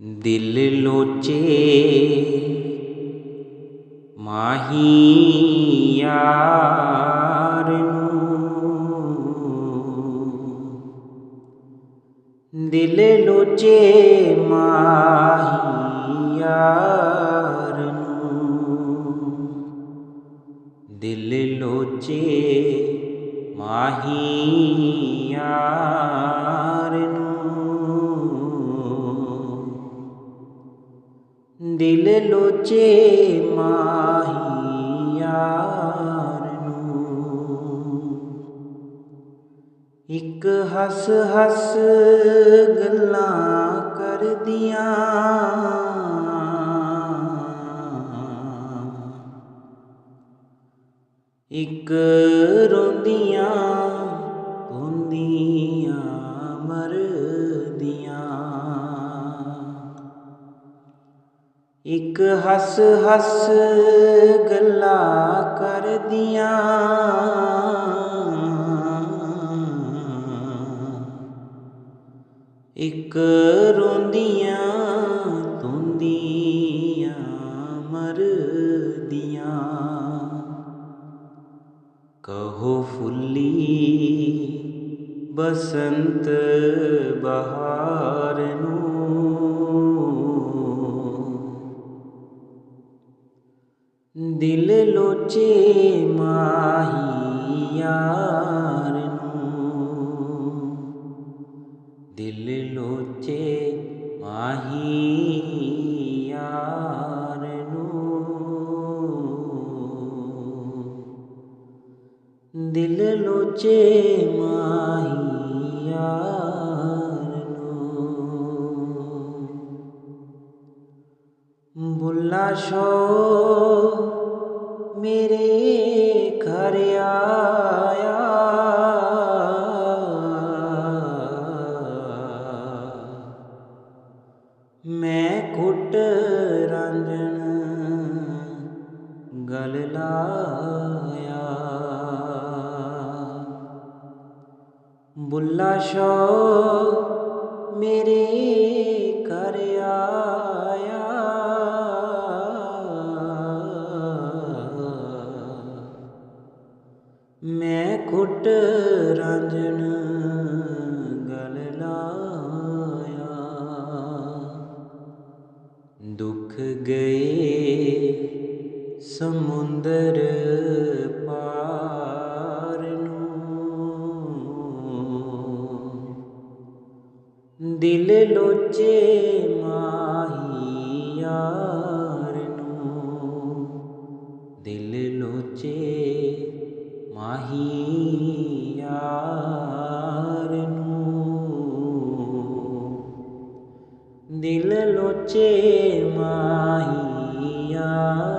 ਦਿਲ ਲੋਚੇ ਮਾਹੀ ਯਾਰ ਨੂੰ। ਦਿਲ ਲੋਚੇ ਮਾਹੀ ਯਾਰ ਨੂੰ। ਦਿਲ ਲੋਚੇ ਮਾਹੀ ਦਿਲ ਲੋਚੇ ਮਾਹੀ ਯਾਰ ਨੂੰ। ਇੱਕ ਹੱਸ ਹੱਸ ਗੱਲਾਂ ਕਰਦੀਆਂ। ਇੱਕ ਰੋਂਦੀਆਂ ਰੋਂਦੀਆਂ ਮਰ ਇੱਕ ਹੱਸ ਹੱਸ ਗੱਲਾਂ ਕਰਦੀਆਂ। ਇੱਕ ਰੋਂਦੀਆਂ ਧੁੰਦੀਆਂ ਮਰਦੀਆਂ। ਕਹੋ ਫੁੱਲੀ ਬਸੰਤ ਬਹਾਰ ਦਿਲ ਲੋਚੇ ਮਾਹੀ ਯਾਰ ਨੂੰ ਦਿਲ ਲੋਚੇ ਮਾਹੀ ਯਾਰ ਨੂੰ ਦਿਲ ਮੇਰੇ ਘਰ ਆਇਆ। ਮੈਂ ਕੁੱਟ ਰਾਂਝਣ ਗਲ ਲਾਇਆ। ਬੁੱਲਾ ਸ਼ੋ ਮੇਰੇ ਘਰ ਆਇਆ। ਕੁੱਟ ਰਾਂਝਣ ਗਲ ਲਾਇਆ। ਦੁੱਖ ਗਏ ਸਮੁੰਦਰ ਪਾਰ ਨੂੰ। ਦਿਲ ਲੋਚੇ ਮਾਹੀ ਬੱਚੇ ਮਾਹੀਆਂ।